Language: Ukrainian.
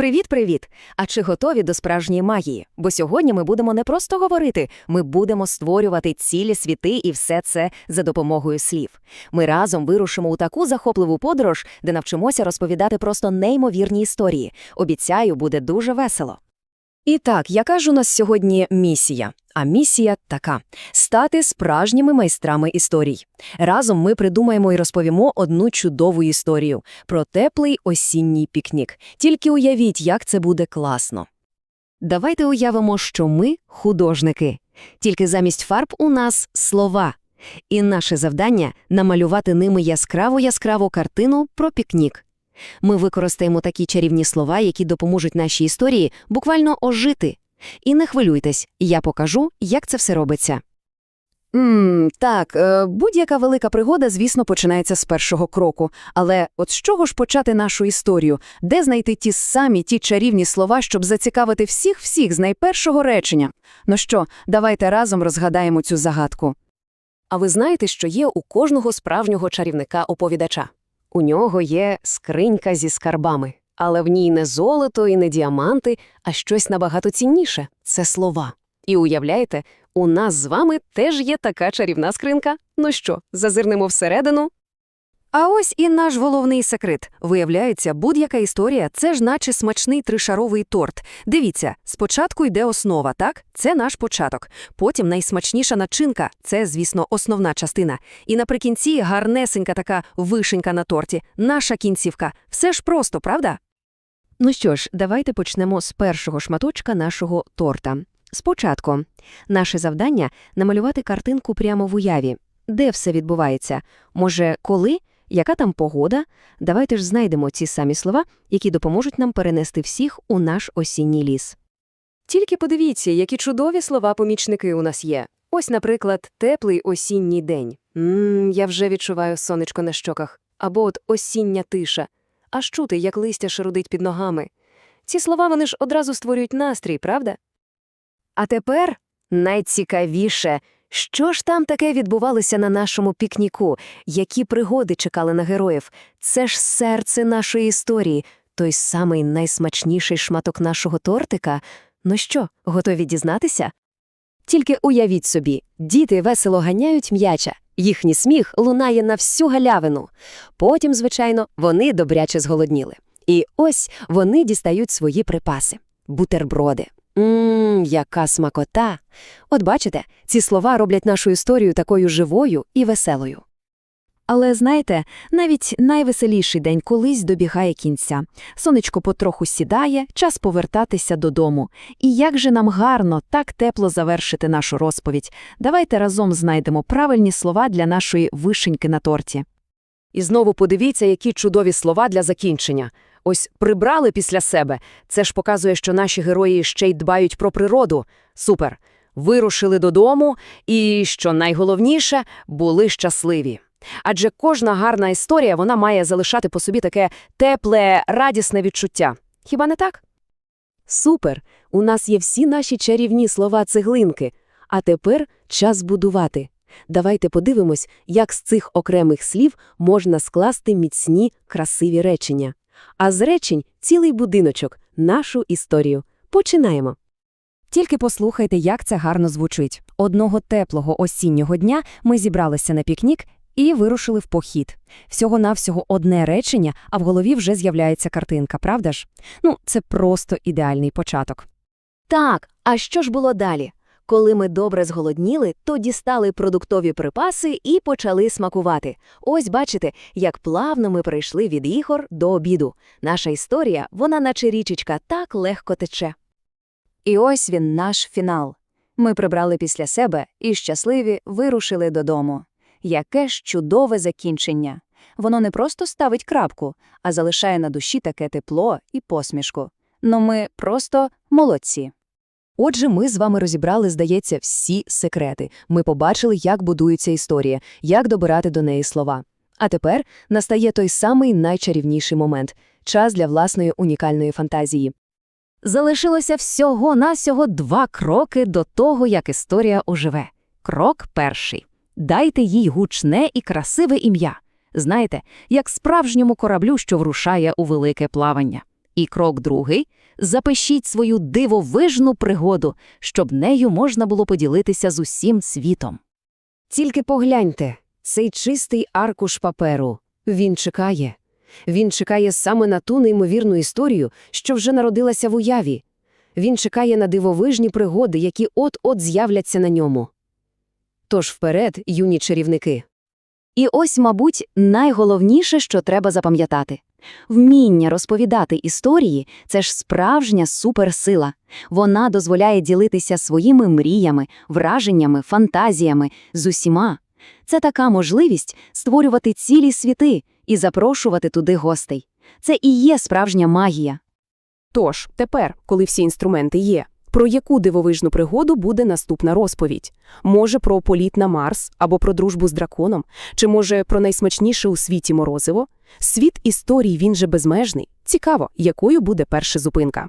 Привіт-привіт! А чи готові до справжньої магії? Бо сьогодні ми будемо не просто говорити, ми будемо створювати цілі світи і все це за допомогою слів. Ми разом вирушимо у таку захопливу подорож, де навчимося розповідати просто неймовірні історії. Обіцяю, буде дуже весело. І так, яка ж у нас сьогодні місія? А місія така стати справжніми майстрами історій. Разом ми придумаємо і розповімо одну чудову історію про теплий осінній пікнік. Тільки уявіть, як це буде класно. Давайте уявимо, що ми художники. Тільки замість фарб у нас слова. І наше завдання намалювати ними яскраву яскраву картину про пікнік. Ми використаємо такі чарівні слова, які допоможуть нашій історії буквально ожити. І не хвилюйтесь, я покажу, як це все робиться. Ммм, так, е, будь-яка велика пригода, звісно, починається з першого кроку. Але от з чого ж почати нашу історію? Де знайти ті самі ті чарівні слова, щоб зацікавити всіх-всіх з найпершого речення? Ну що, давайте разом розгадаємо цю загадку. А ви знаєте, що є у кожного справжнього чарівника-оповідача? У нього є скринька зі скарбами, але в ній не золото і не діаманти, а щось набагато цінніше це слова. І уявляєте, у нас з вами теж є така чарівна скринка. Ну що, зазирнемо всередину? А ось і наш головний секрет. Виявляється, будь-яка історія це ж наче смачний тришаровий торт. Дивіться, спочатку йде основа, так? Це наш початок. Потім найсмачніша начинка це, звісно, основна частина. І наприкінці гарнесенька така вишенька на торті, наша кінцівка. Все ж просто, правда? Ну що ж, давайте почнемо з першого шматочка нашого торта. Спочатку, наше завдання намалювати картинку прямо в уяві. Де все відбувається? Може, коли? Яка там погода? Давайте ж знайдемо ці самі слова, які допоможуть нам перенести всіх у наш осінній ліс. Тільки подивіться, які чудові слова-помічники у нас є. Ось, наприклад, теплий осінній день. Ммм, я вже відчуваю сонечко на щоках. Або от осіння тиша. Аж чути, як листя шарудить під ногами. Ці слова вони ж одразу створюють настрій, правда? А тепер найцікавіше, що ж там таке відбувалося на нашому пікніку, які пригоди чекали на героїв? Це ж серце нашої історії, той самий найсмачніший шматок нашого тортика. Ну що, готові дізнатися? Тільки уявіть собі, діти весело ганяють м'яча, їхній сміх лунає на всю галявину. Потім, звичайно, вони добряче зголодніли. І ось вони дістають свої припаси бутерброди. Ммм, яка смакота! От бачите, ці слова роблять нашу історію такою живою і веселою. Але знаєте, навіть найвеселіший день колись добігає кінця. Сонечко потроху сідає, час повертатися додому. І як же нам гарно, так тепло завершити нашу розповідь. Давайте разом знайдемо правильні слова для нашої вишеньки на торті. І знову подивіться, які чудові слова для закінчення. Ось прибрали після себе. Це ж показує, що наші герої ще й дбають про природу. Супер. Вирушили додому і, що найголовніше, були щасливі. Адже кожна гарна історія вона має залишати по собі таке тепле, радісне відчуття. Хіба не так? Супер! У нас є всі наші чарівні слова цеглинки. А тепер час будувати. Давайте подивимось, як з цих окремих слів можна скласти міцні, красиві речення. А з речень цілий будиночок, нашу історію. Починаємо. Тільки послухайте, як це гарно звучить. Одного теплого осіннього дня ми зібралися на пікнік і вирушили в похід. Всього-навсього одне речення, а в голові вже з'являється картинка, правда ж? Ну, це просто ідеальний початок. Так, а що ж було далі? Коли ми добре зголодніли, то дістали продуктові припаси і почали смакувати. Ось бачите, як плавно ми прийшли від ігор до обіду. Наша історія, вона, наче річечка, так легко тече. І ось він наш фінал. Ми прибрали після себе і щасливі вирушили додому. Яке ж чудове закінчення! Воно не просто ставить крапку, а залишає на душі таке тепло і посмішку. Ну ми просто молодці. Отже, ми з вами розібрали, здається, всі секрети. Ми побачили, як будується історія, як добирати до неї слова. А тепер настає той самий найчарівніший момент час для власної унікальної фантазії. Залишилося всього насього два кроки до того, як історія оживе. Крок перший дайте їй гучне і красиве ім'я. Знаєте, як справжньому кораблю, що врушає у велике плавання. І крок другий – запишіть свою дивовижну пригоду, щоб нею можна було поділитися з усім світом. Тільки погляньте, цей чистий аркуш паперу. Він чекає. Він чекає саме на ту неймовірну історію, що вже народилася в уяві. Він чекає на дивовижні пригоди, які от-от з'являться на ньому. Тож вперед, юні чарівники. І ось, мабуть, найголовніше, що треба запам'ятати. Вміння розповідати історії – це ж справжня суперсила. Вона дозволяє ділитися своїми мріями, враженнями, фантазіями з усіма. Це така можливість створювати цілі світи і запрошувати туди гостей. Це і є справжня магія. Тож, тепер, коли всі інструменти є, про яку дивовижну пригоду буде наступна розповідь? Може, про політ на Марс або про дружбу з драконом? Чи може про найсмачніше у світі морозиво? Світ історій він же безмежний. Цікаво, якою буде перша зупинка.